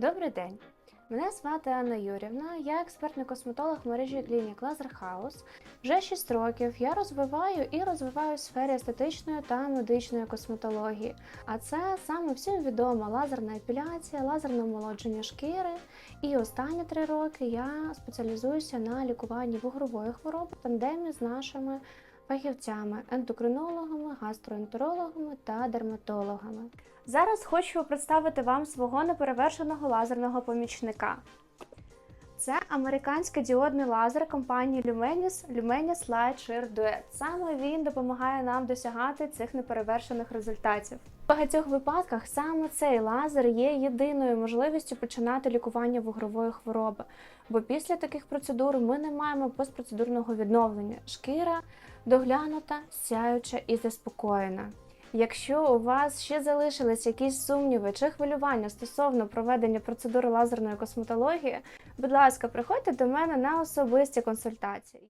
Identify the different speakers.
Speaker 1: Добрий день. Мене звати Анна Юрівна. Я експертний косметолог мережі клінік Лазер Хаус. Вже 6 років я розвиваю і розвиваю в сфері естетичної та медичної косметології. А це саме всім відома лазерна епіляція, лазерне омолодження шкіри. І останні 3 роки я спеціалізуюся на лікуванні вугрової хвороби в тандемі з нашими фахівцями, ендокринологами, гастроентерологами та дерматологами. Зараз хочу представити вам свого неперевершеного лазерного помічника. Це американський діодний лазер компанії Lumenis Lumenis Light Shear Duet. Саме він допомагає нам досягати цих неперевершених результатів. В багатьох випадках саме цей лазер є єдиною можливістю починати лікування вугрової хвороби, бо після таких процедур ми не маємо постпроцедурного відновлення. Шкіра доглянута, сяюча і заспокоєна. Якщо у вас ще залишились якісь сумніви чи хвилювання стосовно проведення процедури лазерної косметології, будь ласка, приходьте до мене на особисті консультації.